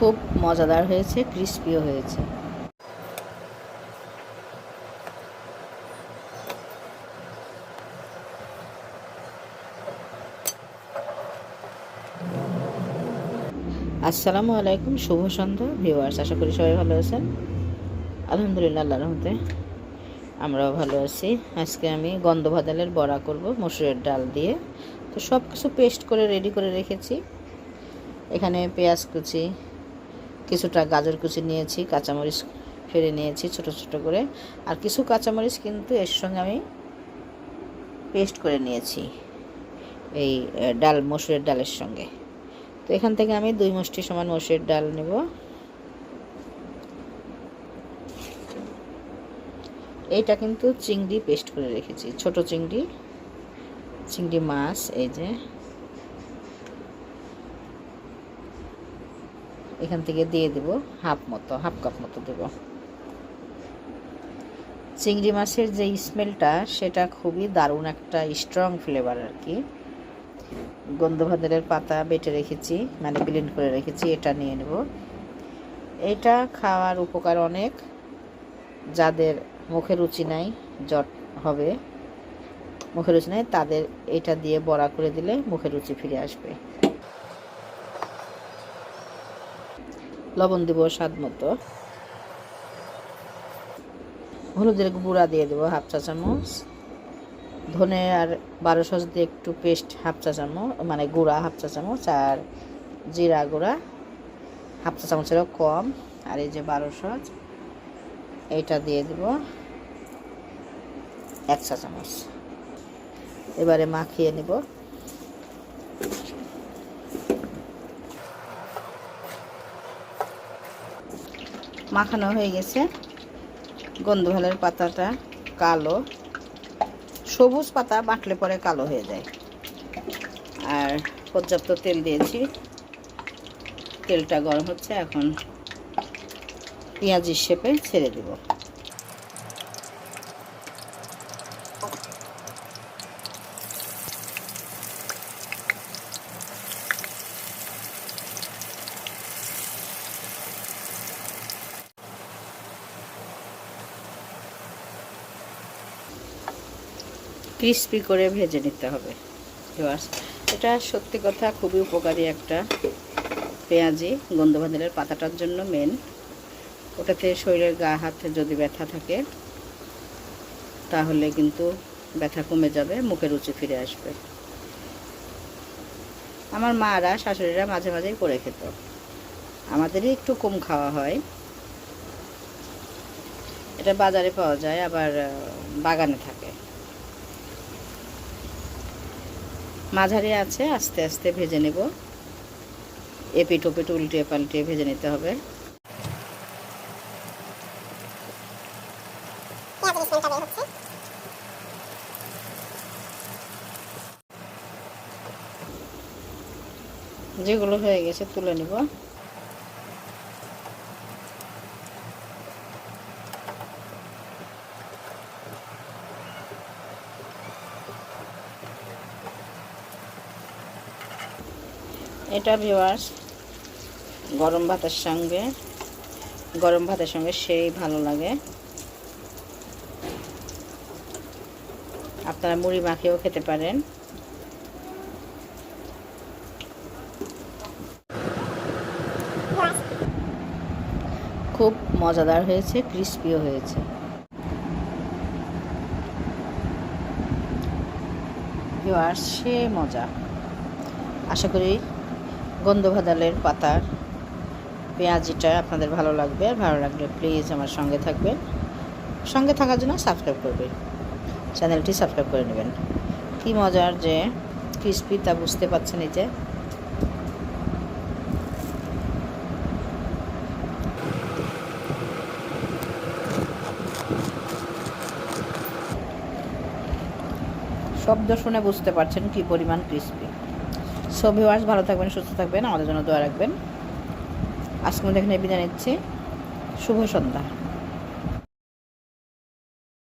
খুব মজাদার হয়েছে ক্রিস্পিও হয়েছে। আসসালামু আলাইকুম, শুভ সন্ধ্যা ভিউয়ার্স আশা করি সবাই ভালো আছেন। আলহামদুলিল্লাহ আল্লাহ রহমতে আমরাও ভালো আছি। আজকে আমি গন্ধ ভাদালের বড়া করব, মসুরের ডাল দিয়ে। তো সব কিছু পেস্ট করে রেডি করে রেখেছি। এখানে পেঁয়াজ কুচি কিছুটা গাজর কুচি নিয়েছি, কাঁচামরিচ ফেলে নিয়েছি ছোট ছোট করে। আর কিছু কাঁচামরিচ কিন্তু এর সঙ্গে আমি পেস্ট করে নিয়েছি এই ডাল, মসুরের ডালের সঙ্গে। তো এখান থেকে আমি দুই মুষ্টি সমান মসুরের ডাল নেব। এইটা কিন্তু চিংড়ি পেস্ট করে রেখেছি, ছোট চিংড়ি চিংড়ি মাছ, এই যে। এখান থেকে দিয়ে দেব হাফ মতো, হাফ কাপ মতো দেব। চিংড়ি মাছের যে স্মেলটা, সেটা খুবই দারুণ একটা স্ট্রং ফ্লেভার আর কি। গন্ধভাদারের পাতা বেটে রেখেছি মানে ব্লেন্ড করে রেখেছি, এটা নিয়ে নেব। এটা খাওয়ার উপকার অনেক, যাদের মুখে রুচি নাই, জট হবে, মুখে রুচি নাই, তাদের এটা দিয়ে বড়া করে দিলে মুখে রুচি ফিরে আসবে। লবণ দেব স্বাদ মতো। হলুদের গুঁড়া দিয়ে দেবো হাফ চা চামচ। ধনে আর বারো সস দিয়ে একটু পেস্ট হাফ চা চামচ মানে গুঁড়া হাফ চা চামচ আর জিরা গুঁড়া হাফ চা চামচেরও কম। আর এই যে বারো সস এইটা দিয়ে দেব এক চা চামচ। এবারে মাখিয়ে নেব। মাখানো হয়ে গেছে। গন্ধভালের পাতাটা কালো। সবুজ পাতা বাটলে পরে কালো হয়ে যায়। আর পর্যাপ্ত তেল দিয়েছি। তেলটা গরম হচ্ছে, এখন পেঁয়াজির শেপে ছেড়ে দেব। ক্রিস্পি করে ভেজে নিতে হবে। ভিউয়ার্স এটা সত্যি কথা খুবই উপকারী একটা পেঁয়াজি গন্ধভাদালের পাতাটার জন্য মেন ওটাতে শরীরের গা, হাতে যদি ব্যথা থাকে, তাহলে কিন্তু ব্যথা কমে যাবে, মুখে রুচি ফিরে আসবে। আমার মারা, শাশুড়িরা মাঝে মাঝেই করে খেত। আমাদেরই একটু কম খাওয়া হয়। এটা বাজারে পাওয়া যায়, আবার বাগানে থাকে। মাঝারি আছে, আস্তে আস্তে ভেজে নেব। এপিট ওপিট উল্টে পাল্টে ভেজে নিতে হবে। যেগুলো হয়ে গেছে তুলে নিব। এটা ভিওয়ার্স গরম ভাতের সঙ্গে, গরম ভাতের সঙ্গে সেই ভালো লাগে। আপনারা মুড়ি মাখিয়েও খেতে পারেন। খুব মজাদার হয়েছে ক্রিস্পিও হয়েছে। সে মজা। আশা করি গন্ধভাদালের পাতার পেঁয়াজিটা আপনাদের ভালো লাগবে আর ভালো লাগলে প্লিজ আমার সঙ্গে থাকবেন। সঙ্গে থাকার জন্য সাবস্ক্রাইব করবেন। চ্যানেলটি সাবস্ক্রাইব করে নেবেন। কী মজার যে ক্রিস্পি তা বুঝতে পারছেন এই যে। শব্দ শুনে বুঝতে পারছেন কি পরিমাণ ক্রিস্পি সো ভিউয়ার্স ভালো থাকবেন, সুস্থ থাকবেন। আমাদের জন্য দোয়া রাখবেন। আজকে মধ্যে এখানে বিদায় নিচ্ছি। শুভ সন্ধ্যা।